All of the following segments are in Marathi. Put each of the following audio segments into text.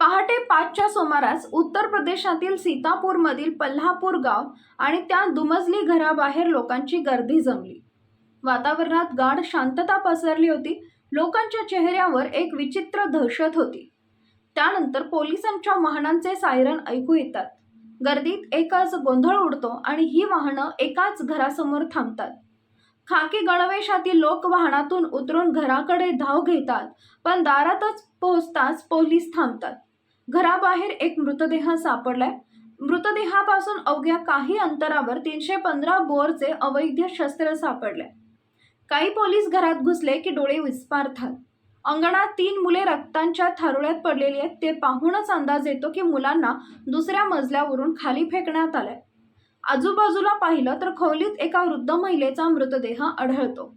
पहाटे पाचच्या सुमारास उत्तर प्रदेशातील सीतापूरमधील पल्हापूर गाव आणि त्या दुमजली घराबाहेर लोकांची गर्दी जमली. वातावरणात गाढ शांतता पसरली होती. लोकांच्या चेहऱ्यावर एक विचित्र दहशत होती. त्यानंतर पोलिसांच्या वाहनांचे सायरन ऐकू येतात. गर्दीत एकच गोंधळ उडतो आणि ही वाहनं एकाच घरासमोर थांबतात. खाकी गणवेशातील लोक वाहनातून उतरून घराकडे धाव घेतात पण दारातच पोहोचताच पोलीस थांबतात. घराबाहेर एक मृतदेह सापडलाय. मृतदेहापासून अवघ्या काही अंतरावर तीनशे पंधरा बोअरचे अवैध शस्त्र सापडले. काही पोलीस घरात घुसले की डोळे विस्पारतात अंगणात तीन मुले रक्तांच्या थारोळ्यात पडलेली आहेत. ते पाहूनच अंदाज येतो की मुलांना दुसऱ्या मजल्यावरून खाली फेकण्यात आलंय. आजूबाजूला पाहिलं तर खोलीत एका वृद्ध महिलेचा मृतदेह आढळतो.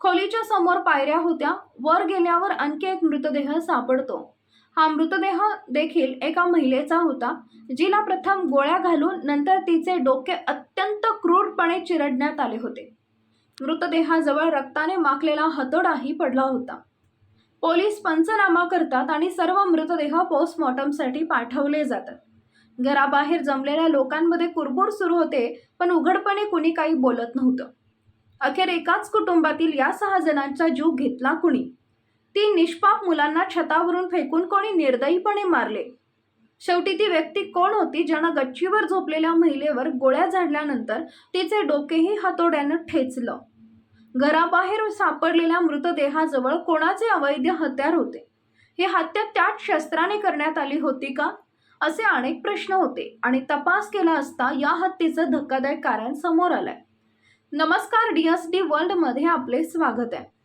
खोलीच्या समोर पायऱ्या होत्या. वर गेल्यावर आणखी एक मृतदेह सापडतो. हा मृतदेह देखील एका महिलेचा होता जिला प्रथम गोळ्या घालून नंतर तिचे डोके अत्यंत क्रूरपणे चिरडण्यात आले होते. मृतदेहाजवळ रक्ताने माखलेला हतोडाही पडला होता. पोलीस पंचनामा करतात आणि सर्व मृतदेह पोस्टमॉर्टमसाठी पाठवले जातात. घराबाहेर जमलेल्या लोकांमध्ये कुरबुर सुरू होते पण उघडपणे कुणी काही बोलत नव्हतं. अखेर एकाच कुटुंबातील या सहा जणांचा जीव घेतला कुणी? ती निष्पाप मुलांना छतावरून फेकून कोणी निर्दयीपणे मारले. शेवटी ती व्यक्ती कोण होती ज्यानं गच्चीवर झोपलेल्या महिलेवर गोळ्या झाडल्यानंतर तिचे डोकेही हातोड्यानं ठेचलं. घराबाहेर सापडलेल्या मृतदेहाजवळ कोणाचे अवैध हत्यार होते? ही हत्या त्याच शस्त्राने करण्यात आली होती का? असे अनेक प्रश्न होते आणि तपास केला असता या हत्येचं धक्कादायक कारण समोर आलंय. नमस्कार डी एस डी वर्ल्डमध्ये आपले स्वागत आहे.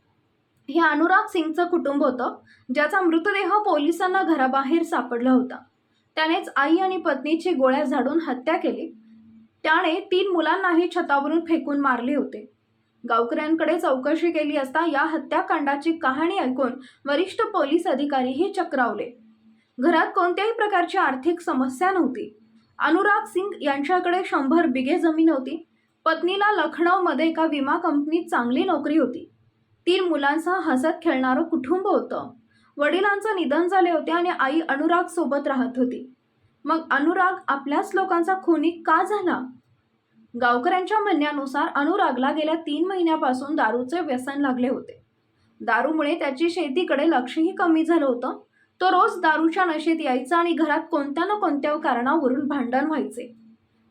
हे अनुराग सिंगचं कुटुंब होतं ज्याचा मृतदेह पोलिसांना घराबाहेर सापडला होता. त्यानेच आई आणि पत्नीची गोळ्या झाडून हत्या केली. त्याने तीन मुलांनाही छतावरून फेकून मारले होते. गावकऱ्यांकडे चौकशी केली असता या हत्याकांडाची कहाणी ऐकून वरिष्ठ पोलीस अधिकारीही चक्रावले. घरात कोणत्याही प्रकारची आर्थिक समस्या नव्हती. अनुराग सिंग यांच्याकडे शंभर बिघे जमीन होती. पत्नीला लखनौमध्ये एका विमा कंपनीत चांगली नोकरी होती. तीन मुलांसह हसत खेळणारं कुटुंब होतं. वडिलांचं निधन झाले होते आणि आई अनुराग सोबत राहत होती. मग अनुराग आपल्याच लोकांचा खुनी का झाला? गावकऱ्यांच्या म्हणण्यानुसार अनुरागला गेल्या तीन महिन्यापासून दारूचे व्यसन लागले होते. दारूमुळे त्याची शेतीकडे लक्षही कमी झालं होतं. तो रोज दारूच्या नशेत यायचा आणि घरात कोणत्या ना कोणत्या कारणावरून भांडण व्हायचे.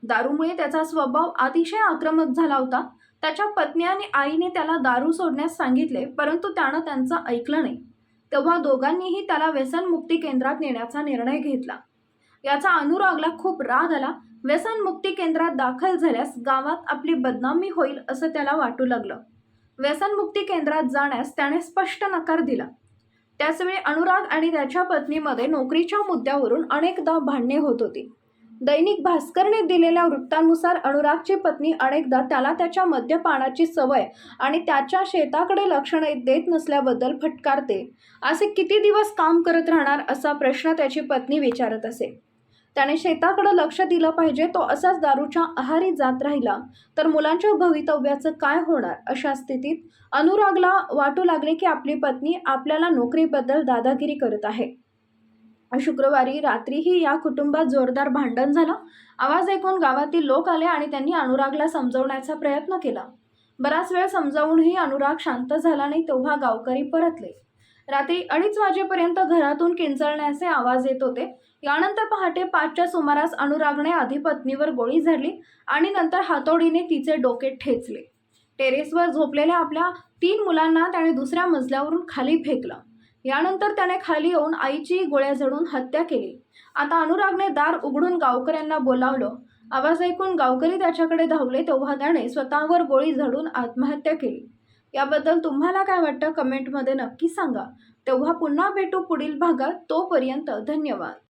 दारूमुळे त्याचा स्वभाव अतिशय आक्रमक झाला होता. त्याच्या पत्नी आणि आईने त्याला दारू सोडण्यास सांगितले परंतु त्यानं त्यांचं ऐकलं नाही. तेव्हा दोघांनीही त्याला व्यसनमुक्ती केंद्रात नेण्याचा निर्णय घेतला. याचा अनुरागला खूप राग आला. व्यसनमुक्ती केंद्रात दाखल झाल्यास गावात आपली बदनामी होईल असं त्याला वाटू लागलं. व्यसनमुक्ती केंद्रात जाण्यास त्याने स्पष्ट नकार दिला. त्याचवेळी अनुराग आणि त्याच्या पत्नीमध्ये नोकरीच्या मुद्द्यावरून अनेकदा भांडणे होत होती. दैनिक भास्करने दिलेल्या वृत्तानुसार अनुरागची पत्नी अनेकदा त्याला त्याच्या मद्यपानाची सवय आणि त्याच्या शेताकडे लक्ष देत नसल्याबद्दल फटकारते. असे किती दिवस काम करत राहणार असा प्रश्न त्याची पत्नी विचारत असे. त्याने शेताकडे लक्ष दिलं पाहिजे तो असाच दारूच्या आहारी जात राहिला तर मुलांच्या भवितव्याचं काय होणार अशा स्थितीत अनुरागला वाटू लागले की आपली पत्नी आपल्याला नोकरीबद्दल दादागिरी करत आहे. शुक्रवारी रात्रीही या कुटुंबात जोरदार भांडण झालं. आवाज ऐकून गावातील लोक आले आणि त्यांनी अनुरागला समजवण्याचा प्रयत्न केला. बराच वेळ समजावूनही अनुराग शांत झाला नाही तेव्हा गावकरी परतले. रात्री अडीच वाजेपर्यंत घरातून किंचळण्याचे आवाज येत होते. यानंतर पहाटे पाचच्या सुमारास अनुरागने आधी पत्नीवर गोळी झाडली आणि नंतर हातोडीने तिचे डोके ठेचले. टेरेसवर झोपलेल्या आपल्या तीन मुलांना त्याने दुसऱ्या मजल्यावरून खाली फेकलं. यानंतर त्याने खाली येऊन आईची गोळ्या झडून हत्या केली. आता अनुरागने दार उघडून गावकऱ्यांना बोलावलं. आवाज ऐकून गावकरी त्याच्याकडे धावले तेव्हा त्याने स्वतःवर गोळी झडून आत्महत्या केली. याबद्दल तुम्हाला काय वाटतं? कमेंटमध्ये नक्की सांगा. तेव्हा पुन्हा भेटू पुढील भागात. तोपर्यंत धन्यवाद.